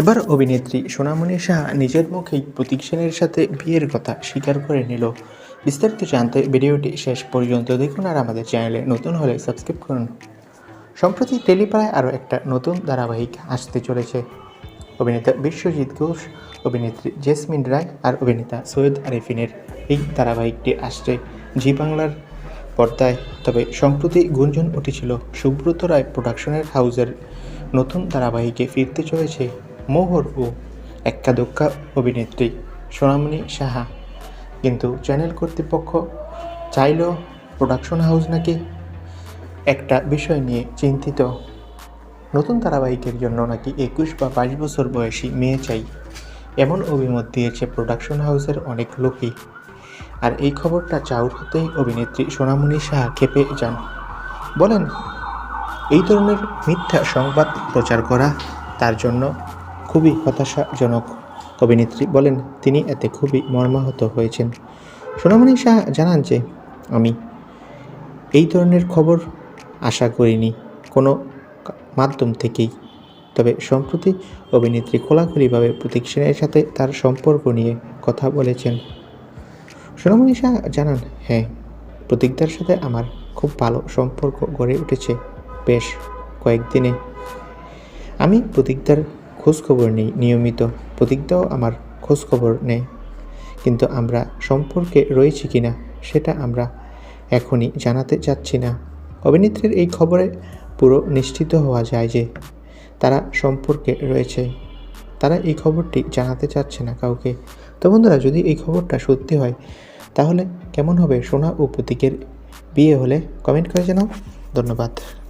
এবার অভিনেত্রী সোনামণি সাহা নিজের মুখেই প্রতীক সেনের সাথে বিয়ের কথা স্বীকার করে নিল। বিস্তারিত জানতে ভিডিওটি শেষ পর্যন্ত দেখুন আর আমাদের চ্যানেলে নতুন হলে সাবস্ক্রাইব করুন। সম্প্রতি টেলিপাড়ায় আরও একটা নতুন ধারাবাহিক আসতে চলেছে। অভিনেতা বিশ্বজিৎ ঘোষ, অভিনেত্রী জেসমিন রায় আর অভিনেতা সৈয়দ আরিফিনের এই ধারাবাহিকটি আসছে জি বাংলার পর্দায়। তবে সম্প্রতি গুঞ্জন উঠেছিল, সুব্রত রায় প্রোডাকশনের হাউসের নতুন ধারাবাহিকে ফিরতে চলেছে। মোহর ও এক্কা দোক্কা অভিনেত্রী সোনামণি সাহা। কিন্তু চ্যানেল কর্তৃপক্ষ চাইল প্রোডাকশন হাউস নাকি একটা বিষয় নিয়ে চিন্তিত। নতুন ধারাবাহিকের জন্য নাকি একুশ বা বাইশ বছর বয়সী মেয়ে চাই, এমন অভিমত দিয়েছে প্রোডাকশন হাউসের অনেক লোকই। আর এই খবরটা চাউর হতেই অভিনেত্রী সোনামণি সাহা খেপে যান। বলেন, এই ধরনের মিথ্যা সংবাদ প্রচার করা তার জন্য খুবই হতাশাজনক অভিনেত্রী বলেন, তিনি এতে খুবই মর্মাহত হয়েছেন। সোনামণি শাহ জানান যে, আমি এই ধরনের খবর আশা করিনি কোনো মাধ্যম থেকেই। তবে সম্প্রতি অভিনেত্রী খোলাখুলিভাবে প্রতীক সেনের সাথে তার সম্পর্ক নিয়ে কথা বলেছেন। সোনামণি শাহ জানান হ্যাঁ প্রতীকদার সাথে আমার খুব ভালো সম্পর্ক গড়ে উঠেছে বেশ কয়েকদিনে। আমি প্রতীকদার খোঁজখবর নিই, নিয়মিত। প্রতিজ্ঞাও আমার খোঁজখবর নেয় কিন্তু আমরা সম্পর্কে রয়েছি কি না সেটা আমরা এখনই জানাতে চাচ্ছি না। অভিনেত্রীর এই খবরে পুরো নিশ্চিত হওয়া যায় যে তারা সম্পর্কে রয়েছে। তারা এই খবরটি জানাতে চাচ্ছে না কাউকে। তো বন্ধুরা, যদি এই খবরটা সত্যি হয়, তাহলে কেমন হবে সোনা ও প্রতীকের বিয়ে হলে? কমেন্ট করে জানাও। ধন্যবাদ।